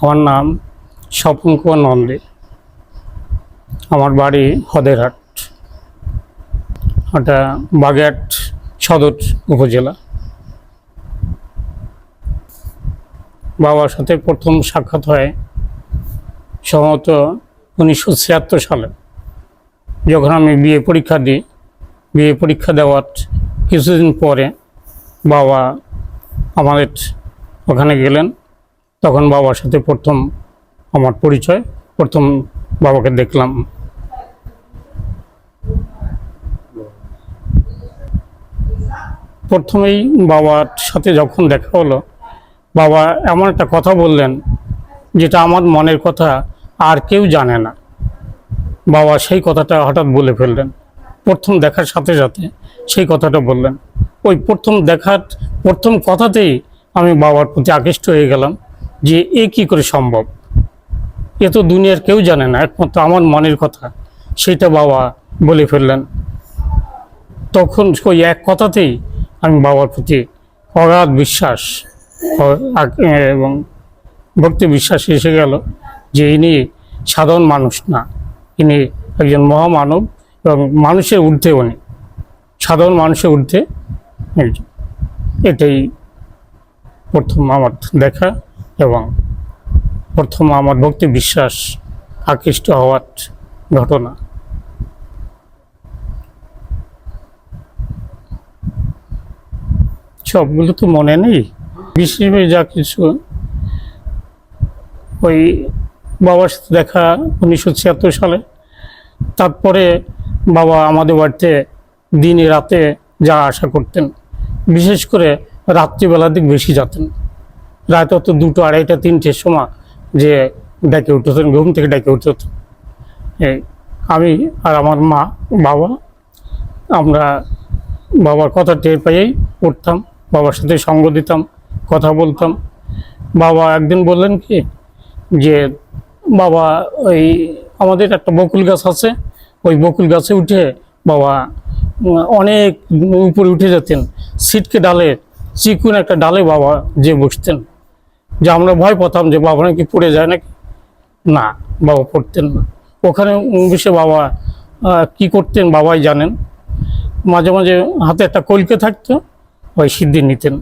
আমার নাম স্বপন কুমার নন্দী। আমার বাড়ি হদেরহাট। ওটা বাগেরহাট সদর উপজেলা। বাবার সাথে প্রথম সাক্ষাৎ হয় সম্ভবত উনিশশো ছিয়াত্তর সালে। যখন আমি বিএ পরীক্ষা দিই, বিএ পরীক্ষা দেওয়ার কিছুদিন পরে বাবা আমাদের ওখানে গেলেন। তখন বাবার সাথে প্রথম আমার পরিচয়, প্রথম বাবাকে দেখলাম। প্রথমেই বাবার সাথে যখন দেখা হলো, বাবা এমন একটা কথা বললেন, যেটা আমার মনের কথা আর কেউ জানে না। বাবা সেই কথাটা হঠাৎ বলে ফেললেন। প্রথম দেখার সাথে সাথে সেই কথাটা বললেন। ওই প্রথম দেখার, প্রথম কথাতেই আমি বাবার প্রতি আকৃষ্ট হয়ে গেলাম। যে এ কি করে সম্ভব? এ তো দুনিয়ার কেউ জানে না, একমাত্র আমার মনের কথা। সেটা বাবা বলে ফেললেন। তখন ওই এক কথাতেই আমি বাবার প্রতি অগাধ বিশ্বাস এবং ভক্তি বিশ্বাস এসে গেল যে ইনি সাধারণ মানুষ না। ইনি একজন মহামানব এবং মানুষের ঊর্ধ্বে উনি। সাধারণ মানুষের ঊর্ধ্বে এটাই প্রথম আমার দেখা। এবং প্রথম আমার ভক্তি বিশ্বাস আকৃষ্ট হওয়ার ঘটনা। সবগুলো তো মনে নেই। বিশেষভাবে যা কিছু ওই বাবার সাথে দেখা উনিশশো ছিয়াত্তর সালে। তারপরে বাবা আমাদের বাড়িতে দিনে রাতে যা আশা করতেন, বিশেষ করে রাত্রিবেলার দিক বেশি যেতেন। রাত অত দুটো আড়াইটা, তিনটের সময় যে ডেকে উঠতেন ঘুম থেকে ডেকে উঠতেন এই আমি আর আমার মা, বাবা, আমরা বাবার কথা টের পেয়েই উঠতাম, বাবার সাথে সঙ্গ দিতাম, কথা বলতাম। বাবা একদিন বললেন কি, যে বাবা ওই আমাদের একটা বকুল গাছ আছে, ওই বকুল গাছে উঠে বাবা অনেক উপরে উঠে যেতেন সিটকে ডালে, চিকুন একটা ডালে বাবা যে বসতেন। যে আমরা ভয় পেতাম যে বাবা নাকি পড়ে যায় নাকি? না, বাবা পড়তেন না। ওখানে বসে বাবা কি করতেন বাবাই জানেন। মাঝে মাঝে হাতে একটা কলকে থাকতো, ওই সিদ্ধি নিতেন।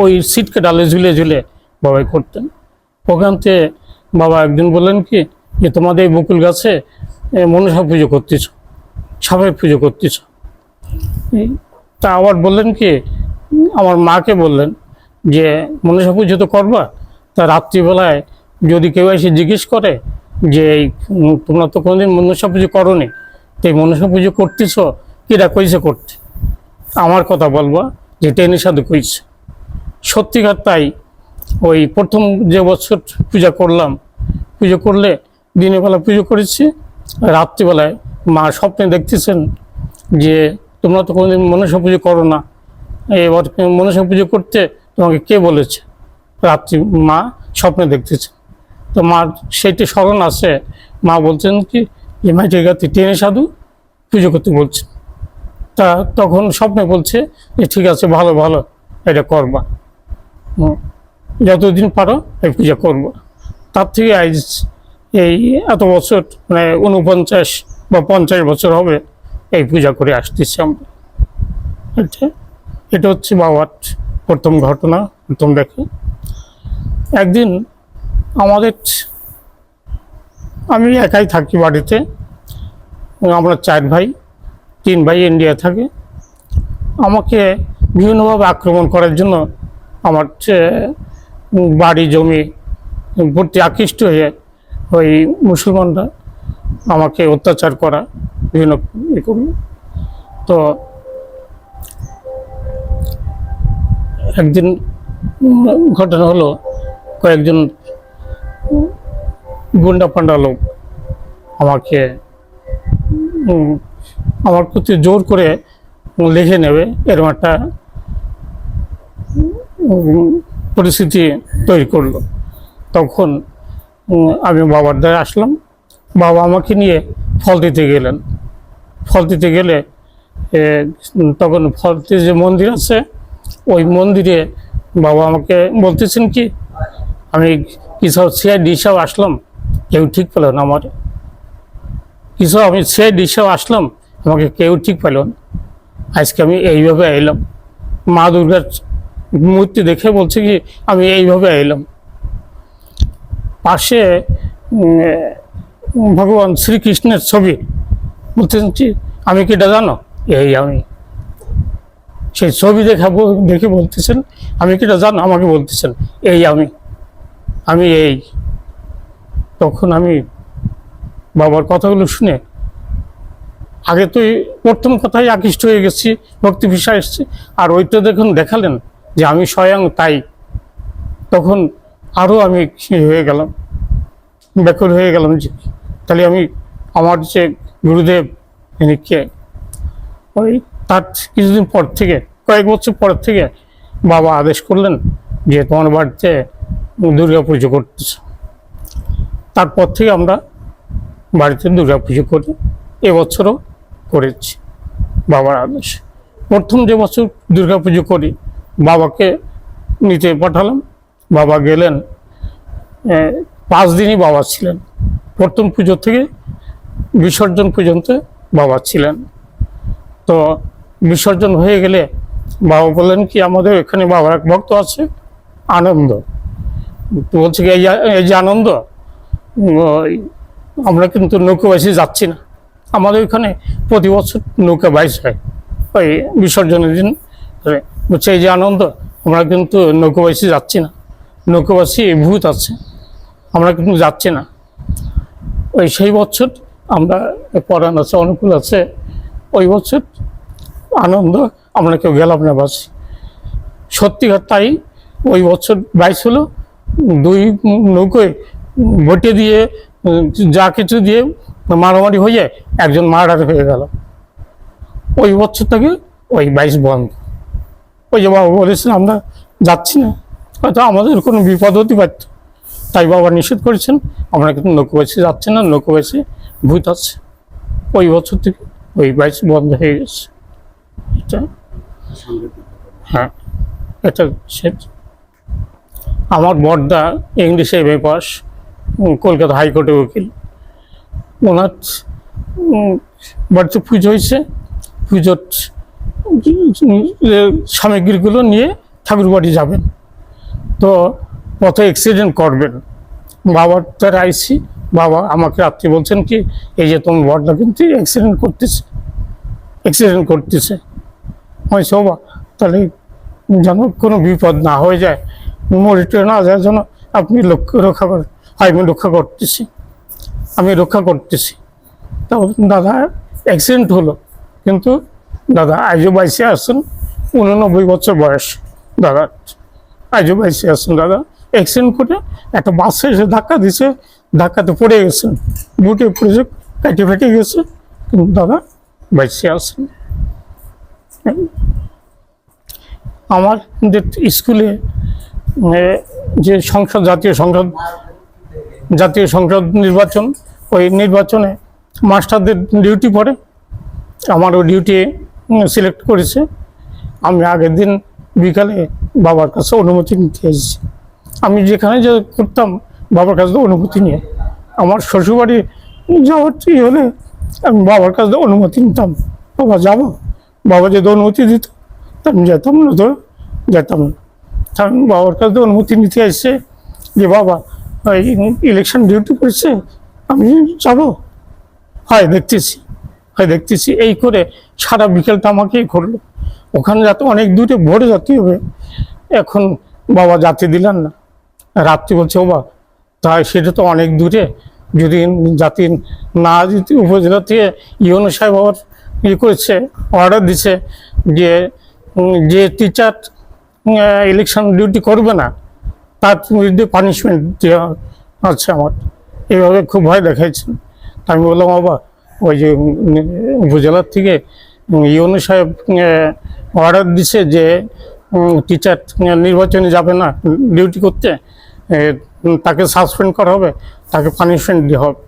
ওই সিটকে ডালে ঝুলে ঝুলে বাবাই করতেন। ওখান থেকে বাবা একদিন বললেন কি যে তোমাদের এই বকুল গাছে মনসা পুজো করতেছ, সাপের পুজো করতেছ। তা আবার বললেন কি, আমার মাকে বললেন যে, মনসা পুজো তো করবা? তা রাত্রিবেলায় যদি কেউ এসে জিজ্ঞেস করে যে এই তোমরা তো কোনোদিন মনসা পুজো করনি, তো এই মনসা পুজো করতেছ, কিরা কইছে করতে? আমার কথা বলব যে টেনের সাথে কইছে। সত্যিকার তাই ওই প্রথম যে বছর পূজা করলাম, পুজো করলে দিনের বেলা পুজো করেছি, রাত্রিবেলায় মা স্বপ্নে দেখতেছেন যে তোমরা তো কোনোদিন মনসা পুজো করো না। এবার মনসা পুজো করতে তোমাকে কে বলেছে? রাত্রি মা স্বপ্নে দেখতেছে। তো মার সেইটি স্মরণ আছে। মা বলছেন কি যে মাইটের গাতে টেনে সাধু, পুজো করতে বলছে। তা তখন স্বপ্নে বলছে যে, ঠিক আছে, ভালো ভালো, এটা করবা। যতদিন পারো, এই পূজা করব। তার থেকে আজ এই এত বছর মানে উনপঞ্চাশ বা পঞ্চাশ বছর হবে এই পূজা করে আসতেছি আমরা। এটা এটা হচ্ছে বাবার প্রথম ঘটনা, প্রথম দেখে একদিন আমাদের আমি একাই থাকি বাড়িতে আমরা চার ভাই, তিন ভাই ইন্ডিয়া থাকে। আমাকে বিভিন্নভাবে আক্রমণ করার জন্য আমার বাড়ি, জমি প্রতি আকৃষ্ট হয়ে ওই মুসলমানরা আমাকে অত্যাচার করা, বিভিন্ন ই করল। তো একদিন ঘটনা হলো কয়েকজন গুন্ডা পান্ডা লোক আমাকে আমার প্রতি জোর করে লিখে নেবে, এরকম একটা পরিস্থিতি তৈরি করল। তখন আমি বাবার দ্বারা আসলাম। বাবা আমাকে নিয়ে ফল দিতে গেলেন। ফল দিতে গেলে তখন ফলতে যে মন্দির আছে, ওই মন্দিরে বাবা আমাকে বলতেছেন কি আমি কিছু সিআইডি হিসাবে আসলাম, কেউ ঠিক পেল না আমার। কিছু আমি সিআইডি হিসাবে আসলাম, আমাকে কেউ ঠিক পেল না। আজকে আমি এইভাবে এলাম। মা দুর্গার মূর্তি দেখে বলছে কি, আমি এইভাবে এলাম। পাশে ভগবান শ্রীকৃষ্ণের ছবি। বলতেছেন কি, আমি কি এটা জানো? এই আমি। সেই ছবি দেখা দেখে বলতেছেন, আমি কি এটা জানো? আমাকে বলতেছেন, এই আমি। আমি এই, তখন আমি বাবার কথাগুলো শুনে, আগে তো প্রথম কথাই আকৃষ্ট হয়ে গেছি, ভক্তি ভিসা এসছে, আর ওইটা দেখুন, দেখালেন যে আমি স্বয়ং তাই। তখন আরও আমি হয়ে গেলাম, ব্যাকুল হয়ে গেলাম যে, তাহলে আমি আমার যে গুরুদেব, ইনি কে? ওই তার কিছুদিন পর থেকে, কয়েক বছর পর থেকে বাবা আদেশ করলেন যে তোমার বাড়িতে দুর্গা পুজো করতেছে। তারপর থেকে আমরা বাড়িতে দুর্গা পুজো করি এবছরও করেছি বাবার আদেশ। প্রথম যে বছর দুর্গা পুজো করি, বাবাকে নিতে পাঠালাম। বাবা গেলেন পাঁচ দিনই বাবা ছিলেন। প্রথম পুজো থেকে বিসর্জন পর্যন্ত বাবা ছিলেন। তো বিসর্জন হয়ে গেলে বাবা বললেন কি, আমাদের এখানে বাবার এক ভক্ত আছে, আনন্দ। বলছে কি, এই যে- আনন্দ আমরা কিন্তু নৌকাবাসী যাচ্ছি না। আমাদের ওইখানে প্রতি বছর নৌকা বাইশ হয়। ওই বিসর্জনের দিন বলছে, এই যে আনন্দ, আমরা কিন্তু নৌকাবাসী যাচ্ছি না। নৌকাবাসী ভূত আছে। আমরা কিন্তু যাচ্ছি না। ওই সেই বছর আমরা পরাণ আছে, অনুকূল আছে। ওই বছর আনন্দ, আমরা কেউ গেলাম না বাস সত্যিকার তাই ওই বছর বাইশ হলো। দুই নৌকোয় ভোটে দিয়ে যা কিছু দিয়ে মারামারি হয়ে একজন মার্ডার হয়ে গেল। ওই বছর থেকে ওই বাইশ বন্ধ। ওই যে বাবা বলেছেন আমরা যাচ্ছি না। হয়তো আমাদের কোনো বিপদ হতে পারত। তাই বাবা নিষেধ করেছেন, আমরা কিন্তু নৌকোবাসী যাচ্ছি না নৌকোবাসী ভূত আছে। ওই বছর থেকে ওই বাইশ বন্ধ হয়ে গেছে। এটা হ্যাঁ এটা সে আমার বর্দা ইংলিশে এম পাস কলকাতা হাইকোর্টে উকিল। ওনার বাড়িতে পুজো হয়েছে। পুজোর সামগ্রীগুলো নিয়ে ঠাকুর বাড়ি যাবেন। তো পথে অ্যাক্সিডেন্ট করবেন। বাবার তার আইসি। বাবা আমাকে রাত্রি বলছেন কি, এই যে তোমার বড়টা কিন্তু অ্যাক্সিডেন্ট করতেছে অ্যাক্সিডেন্ট করতেছে। আমি শোভা তাহলে যেন কোনো বিপদ না হয়ে যায়। মরিটে না যায় যেন আপনি লক্ষ্য রক্ষা করেন আমি রক্ষা করতেছি। আমি রক্ষা করতেছি। তো দাদা অ্যাক্সিডেন্ট হলো। কিন্তু দাদা আজও বাইসে আসছেন। উননব্বই বছর বয়স দাদা। আজও বাইসে আসছেন দাদা। অ্যাক্সিডেন্ট করে একটা বাসে এসে ধাক্কা দিছে। ধাক্কাতে পড়ে গেছেন। বুটে পড়েছে কাটে ফেটে গেছে। কিন্তু দাদা, বাইসে আসছেন। আমার স্কুলে যে সংসদ, জাতীয় সংসদ জাতীয় সংসদ নির্বাচন, ওই নির্বাচনে মাস্টারদের ডিউটি পড়ে। আমারও ডিউটি সিলেক্ট করেছে। আমি আগের দিন বিকালে বাবার কাছে অনুমতি নিতে এসেছি। আমি যেখানে যে করতাম, বাবার কাছে অনুমতি নিয়ে। আমার শ্বশুরবাড়ি যাওয়ার ঠিক হলে আমি বাবার কাছে অনুমতি নিতাম। বাবা যাব। বাবা যদি অনুমতি দিত আমি যেতাম না তো যেতাম না। আমি বাবার কাছে অনুমতি নিতে এসে যে, বাবা ইলেকশন ডিউটি করেছে আমি যাব? হয়, দেখতেছি হয়, দেখতেছি। এই করে সারা বিকেলটা আমাকেই করল ওখানে যাতে অনেক দূরে ভোরে যেতে হবে, এখন বাবা যাতে দিলেন না। রাত্রি বলছে ও বা তাই সেটা তো অনেক দূরে। যদি জাতি না দিতে উপজেলা থেকে ইউনো সাহেব আবার ইয়ে করেছে অর্ডার দিছে, যে যে টিচার ইলেকশন ডিউটি করবে না, তার বিরুদ্ধে পানিশমেন্ট দেওয়া আছে আমার। এইভাবে খুব ভয় দেখাইছেন আমি বললাম, বাবা, ওই যে উপজেলার থেকে ইউনো সাহেব অর্ডার দিছে যে টিচার নির্বাচনে যাবে না ডিউটি করতে তাকে সাসপেন্ড করা হবে, তাকে পানিশমেন্ট দেওয়া হবে।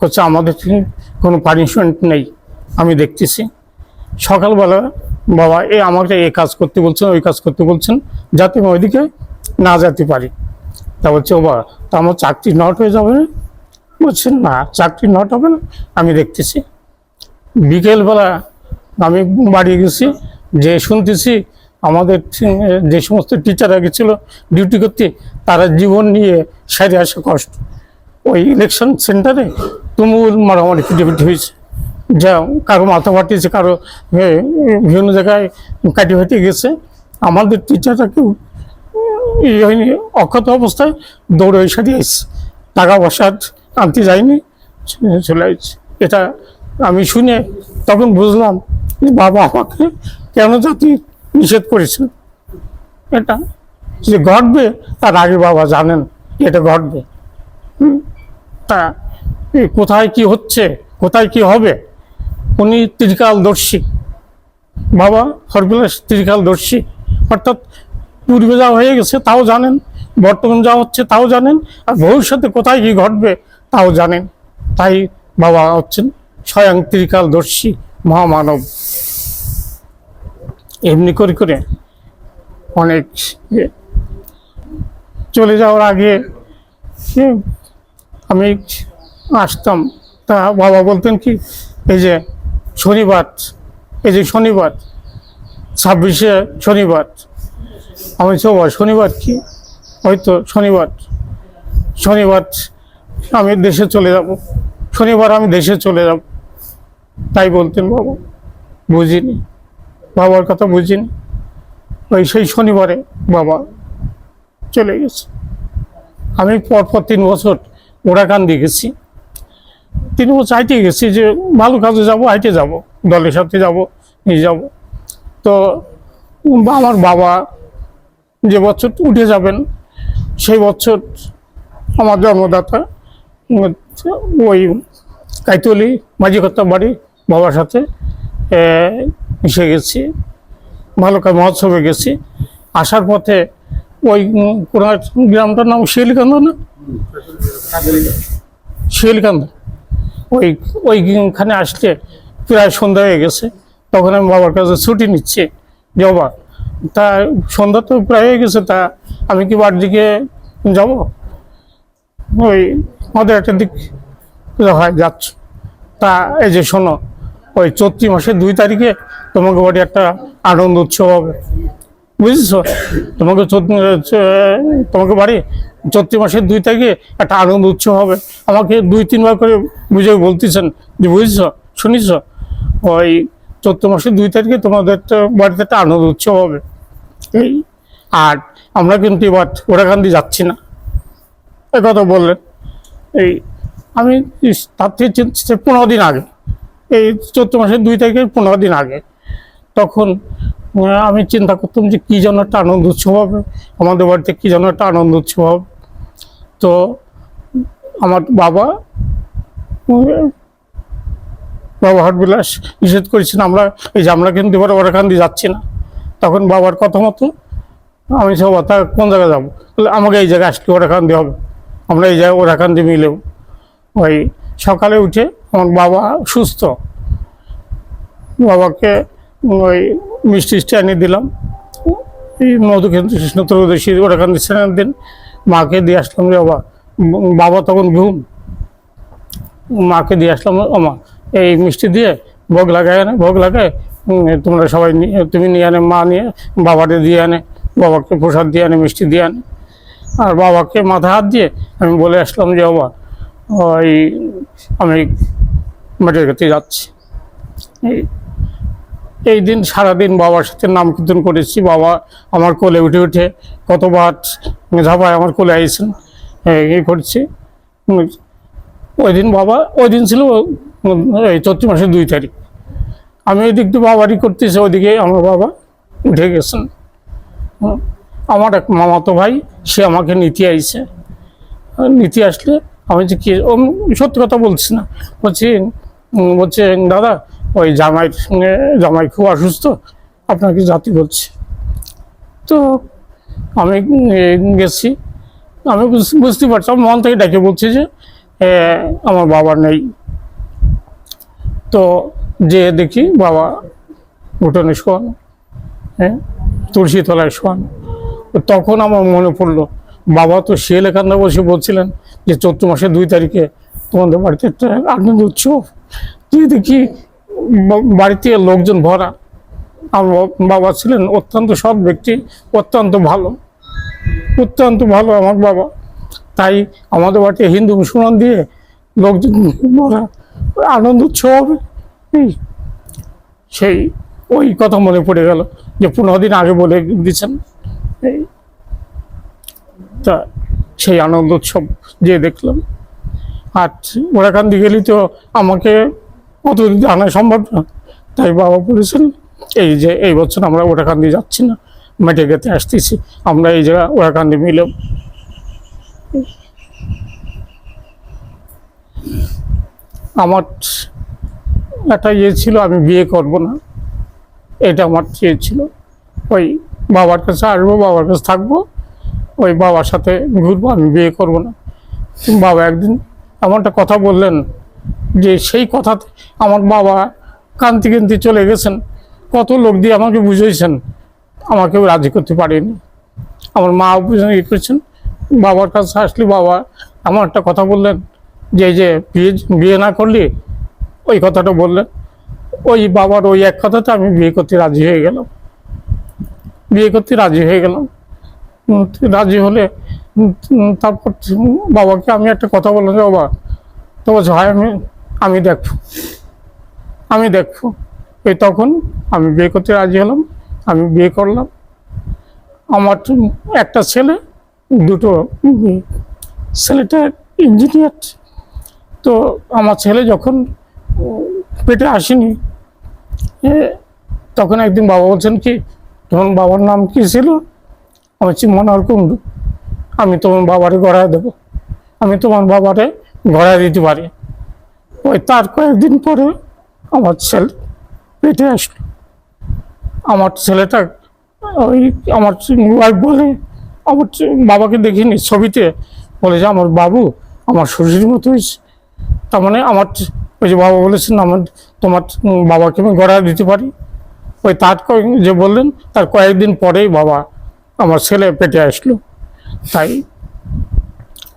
হচ্ছে আমাদের কোনো পানিশমেন্ট নেই, আমি দেখতেছি। সকালবেলা বাবা, এ আমাকে এই কাজ করতে বলছেন, ওই কাজ করতে বলছেন, যাতে আমি ওইদিকে না যেতে পারি। তা বলছে, ও বাবা, তা আমার চাকরি নট হয়ে যাবে না? বলছে, না, চাকরি নট হবে না, আমি দেখতেছি। বিকেলবেলা আমি বাড়ি গেছি, যে শুনতেছি আমাদের যে সমস্ত টিচাররা গেছিল ডিউটি করতে, তারা জীবন নিয়ে সাইডে আসা কষ্ট। ওই ইলেকশন সেন্টারে তুমুল মারামারি, পিটিপিটি হয়েছে। যা কারও মাথা ফাটিয়েছে কারও বিভিন্ন জায়গায় কাটি ফাটি গেছে। আমাদের টিচাররা কেউ অক্ষত অবস্থায় দৌড়ে ওই সাথে এসছে টাকা পয়সা আনতে যায়নি, চলে আসছে এটা আমি শুনে তখন বুঝলাম বাবা আমাকে কেন জাতি নিষেধ করেছে। এটা যে ঘটবে, তার আগে বাবা জানেন এটা ঘটবে। তা কোথায় কি হচ্ছে, কোথায় কি হবে? উনি ত্রিকালদর্শী। বাবা হরবিলাস ত্রিকালদর্শী। অর্থাৎ পূর্বে যা হয়ে গেছে তাও জানেন, বর্তমান যা হচ্ছে তাও জানেন, আর ভবিষ্যতে কোথায় কি ঘটবে তাও জানেন। তাই বাবা হচ্ছেন স্বয়ং ত্রিকালদর্শী মহামানব। এমনি করে করে অনেক ইয়ে। চলে যাওয়ার আগে আমি আসতাম। তা বাবা বলতেন কি, এই যে শনিবার, এই যে শনিবার, ছাব্বিশে শনিবার, আমি তো শনিবার কি? হয়তো শনিবার শনিবার আমি দেশে চলে যাব, শনিবার আমি দেশে চলে যাব। তাই বলতেন বাবা, বুঝিনি, বাবার কথা বুঝিনি। ওই সেই শনিবারে বাবা চলে গেছে। আমি পরপর তিন বছর ওরাকান্দি গেছি। তিন বছর হাইটে গেছি যে ভালো কাজে যাব, হাইটে যাব, দলের সাথে যাব, নিয়ে যাব। তো আমার বাবা যে বছর উঠে যাবেন, সেই বছর আমার জন্মদাতা, ওই কাইতলি মাঝিকর্তা বাড়ি বাবার সাথে মিশে গেছি, ভালো কাজ মহোৎসবে গেছি। আসার পথে ওই কোন গ্রামটার নাম শিয়ালিকান্দ না? শিয়ালিকান্দ। ওই, ওইখানে আসলে প্রায় সন্ধ্যা হয়ে গেছে। তখন আমি বাবার কাছে ছুটি নিচ্ছি, যে বাবা, তা সন্ধ্যা তো প্রায় হয়ে গেছে, তা আমি কি বাড়ির দিকে যাব? ওই আমাদের একটা দিক হয়, যাচ্ছ। তা এই যে শোনো, ওই চৈত্রি মাসের দুই তারিখে তোমাকে বাড়ি একটা আনন্দ উৎসব হবে। বুঝেছ? তোমাকে তোমাকে বাড়ি চৈত্র মাসের দুই তারিখে একটা আনন্দ উৎসব হবে। আমাকে দুই, তিনবার করে বুঝে বলতেছেন যে, বুঝেছ? শুনিস ওই চৈত্র মাসের দুই তারিখে তোমাদের তো বাড়িতে একটা আনন্দ উৎসব হবে। এই, আর আমরা কিন্তু এবার ওরাকান্দি যাচ্ছি না। এ কথা বললেন। এই, আমি তার থেকে পনেরো দিন আগে, এই চৈত্র মাসের দুই তারিখের পনেরো দিন আগে তখন আমি চিন্তা করতাম যে, কী যেন একটা আনন্দ উৎসব হবে, আমাদের বাড়িতে কী যেন একটা আনন্দ উৎসব হবে। তো আমার বাবা বাবা হরবিলাস নিষেধ করেছেন আমরা এই যে আমরা কিন্তু এবার ওরাকান্দি যাচ্ছি না। তখন বাবার কথা মতো আমি সব তা কোন জায়গায় যাব? বলে, আমাকে এই জায়গায় আসলে ওরাকান্দি হবে। আমরা এই জায়গায় ওরাকান্দি মিলেও। ওই সকালে উঠে আমার বাবা সুস্থ। বাবাকে ওই মিষ্টি টিষ্টি এনে দিলাম। এই মধুকেন্দ্র কৃষ্ণ ত্রয়োদশী ওরাকান্দি স্নানের দিন। মাকে দিয়ে আসলাম রে বাবা। বাবা তখন ঘুম। মাকে দিয়ে আসলাম, ও মা, এই মিষ্টি দিয়ে ভোগ লাগায় আনে, ভোগ লাগায় তোমরা সবাই তুমি নিয়ে আনে, মা নিয়ে, বাবাকে দিয়ে আনে, বাবাকে প্রসাদ দিয়ে আনে, মিষ্টি দিয়ে আনে। আর বাবাকে মাথা হাত দিয়ে আমি বলে আসলাম যে বাবা ওই আমি মাটির কাছে যাচ্ছি। এই এই দিন সারাদিন বাবার সাথে নাম কীর্তন করেছি। বাবা আমার কোলে উঠে উঠে কতবার ঝাপায় আমার কোলে আইসেন, এই করছি। ওই দিন বাবা, ওই দিন ছিল, এই চৈত্র মাসের দুই তারিখ। আমি ওই দিক দিয়ে বাবারই করতেছি, ওইদিকে আমার বাবা উঠে গেছেন। আমার এক মামাতো ভাই, সে আমাকে নিতে আইছে। নীতি আসলে আমি যে কি সত্যি কথা বলছি না। বলছি বলছে, দাদা ওই জামাই জামাই খুব অসুস্থ, আপনাকে জাতি বলছে। তো আমি গেছি। আমি বুঝ- বুঝতে পারছি, আমার মন থেকে ডেকে বলছি যে আমার বাবা নেই। তো যে দেখি বাবা উঠোনে শোয়ানো হ্যাঁ তুলসী তলায় শোয়ানো। তখন আমার মনে পড়ল, বাবা তো শিয়ালেখান্না বসে বলছিলেন যে, চৈত্র মাসের দুই তারিখে তোমাদের বাড়িতে একটা আনন্দ উৎসব। তুই দেখি বাড়িতে লোকজন ভরা। আমার বাবা ছিলেন অত্যন্ত সৎ ব্যক্তি, অত্যন্ত ভালো অত্যন্ত ভালো আমার বাবা। তাই আমাদের বাড়িতে হিন্দু মুসলমান দিয়ে লোকজন ভরা। আনন্দ উৎসব হবে সেই ওই কথা মনে পড়ে গেল যে পনেরো দিন আগে বলে দিচ্ছেন তা সেই আনন্দ উৎসব যে দেখলাম। আর ওরাকান্দি গেলি তো আমাকে অত জানা সম্ভব না। তাই বাবা বলেছেন, এই যে এই বছর আমরা ওরাকান্দি যাচ্ছি না মেটে গেতে আসতেছি। আমরা এই জায়গা ওরাকান্দি মিলে আমার একটা ইয়ে ছিল, আমি বিয়ে করব না। এটা আমার ইয়ে ছিল। ওই বাবার কাছে আসব, বাবার কাছে থাকব, ওই বাবার সাথে ঘুরবো, আমি বিয়ে করব না। বাবা একদিন এমন একটা কথা বললেন যে সেই কথাতে আমার বাবা কান্তি কান্তি চলে গেছেন। কত লোক দিয়ে আমাকে বুঝিয়েছেন আমাকেও রাজি করতে পারেনি। আমার মা ইয়ে করেছেন। বাবার কাছে আসলে বাবা আমার একটা কথা বললেন, যে যে বিয়ে বিয়ে না করলে ওই কথাটা বললেন। ওই বাবার ওই এক কথাতে আমি বিয়ে করতে রাজি হয়ে গেলাম। বিয়ে করতে রাজি হয়ে গেলাম। রাজি হলে তারপর বাবাকে আমি একটা কথা বললাম, যে বাবা তো বলছে হয় আমি আমি দেখব। আমি দেখব। এই তখন আমি বিয়ে করতে রাজি হলাম, আমি বিয়ে করলাম। আমার একটা ছেলে, দুটো। ছেলেটা ইঞ্জিনিয়ার তো আমার ছেলে যখন পেটে আসেনি তখন একদিন বাবা বলছেন কি তখন বাবার নাম কি ছিল? আমি বলছি, মনোহর কুণ্ডু। আমি তোমার বাবারে গড়ায় দেবো। আমি তোমার বাবারে গড়ায় দিতে পারি। ওই তার কয়েকদিন পরে আমার ছেলে পেটে আসলো। আমার ছেলেটা ওই আমার ওয়াইফ বলে, আমার বাবাকে দেখিনি ছবিতে, বলে যে আমার বাবু আমার শ্বশুরের মতো হয়েছে। তার মানে আমার ওই যে বাবা বলেছেন আমার, তোমার বাবাকে আমি গড়ায় দিতে পারি। ওই তার যে বললেন, তার কয়েকদিন পরেই বাবা আমার ছেলে পেটে আসলো। তাই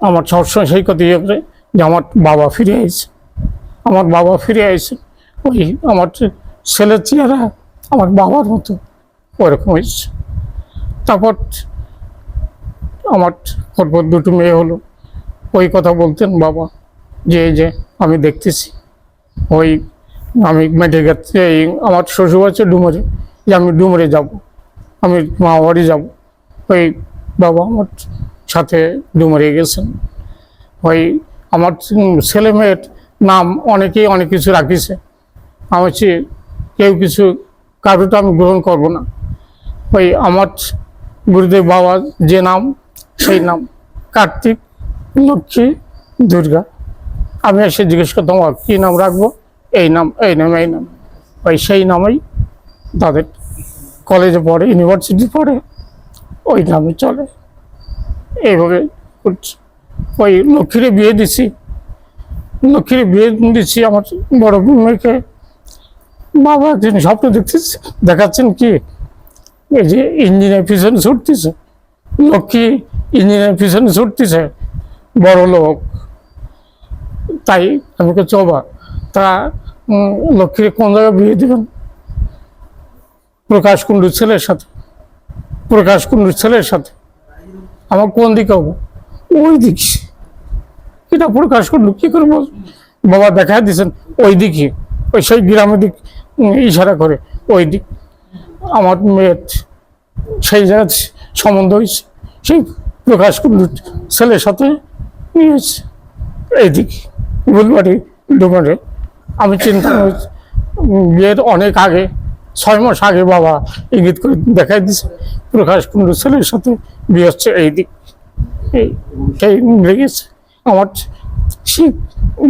আমার সবসময় সেই কথা ইয়ে করে যে আমার বাবা ফিরে আইছে আমার বাবা ফিরে আসে ওই আমার ছেলের চেহারা আমার বাবার মতো ওরকম হয়েছে। তারপর আমার পরপর দুটো মেয়ে হলো। ওই কথা বলতেন বাবা, যে যে, আমি দেখতেছি। ওই আমি মেটে গেছে এই আমার শ্বশুর আছে ডুমরে, যে আমি ডুমরে যাব, আমি মা বাড়ি যাব। ওই বাবা আমার সাথে ডুমরে গেছেন। ওই আমার ছেলে মেয়ের নাম অনেকেই অনেক কিছু রাখিছে। আমি হচ্ছে কেউ কিছু কারোটা আমি গ্রহণ করব না। ওই আমার গুরুদেব বাবা যে নাম সেই নাম কার্তিক লক্ষ্মী দুর্গা। আমি এসে জিজ্ঞেস করতাম "ও, কী নাম রাখব? এই নাম এই নাম এই নাম। ওই সেই নামেই তাদের কলেজে পড়ে ইউনিভার্সিটি পড়ে ওই নামে চলে। এইভাবে ওই লক্ষ্মীরে বিয়ে দিছি। লক্ষ্মীরে বিয়ে দিচ্ছি আমার বড় মেয়েকে। বাবা একদিন স্বপ্ন দেখতেছে, দেখাচ্ছেন কি? এই যে ইঞ্জিনের পিছনে ছুটতেছে। লক্ষ্মী ইঞ্জিনের পিছনে ছুটতেছে, বড় লোক। তাই আমি কে চবা, তা লক্ষ্মীর কোন জায়গায় বিয়ে দেবেন? প্রকাশ কুণ্ডুর ছেলের সাথে। প্রকাশ কুণ্ডুর ছেলের সাথে। আমার কোন দিকে হব? ওই দিক। এটা প্রকাশ কুণ্ডু কি করব? বাবা দেখা দিয়েছেন ওই দিকে ওই সেই গ্রামের দিক ইশারা করে ওই দিক আমার মেয়ের সেই জায়গায় সম্বন্ধ হয়েছে, সেই প্রকাশ কুণ্ডুর ছেলের সাথে নিয়েছে এইদিকে গুলবাড়ি ডুমারে আমি চিন্তা বিয়ের অনেক আগে, ছয় মাস আগে বাবা ইঙ্গিত করে দেখাই দিছে প্রকাশ কুণ্ডু ছেলের সাথে বিয়ে হচ্ছে এই দিক এই এই লেগেছে। আমার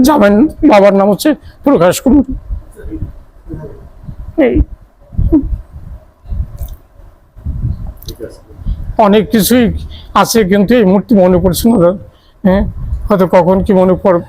যাবেন বাবার নাম হচ্ছে প্রকাশ কুমার। এই। অনেক কিছুই আছে কিন্তু এই মুহূর্তে মনে পড়ছে না হ্যাঁ হয়তো কখন কি মনে পড়বে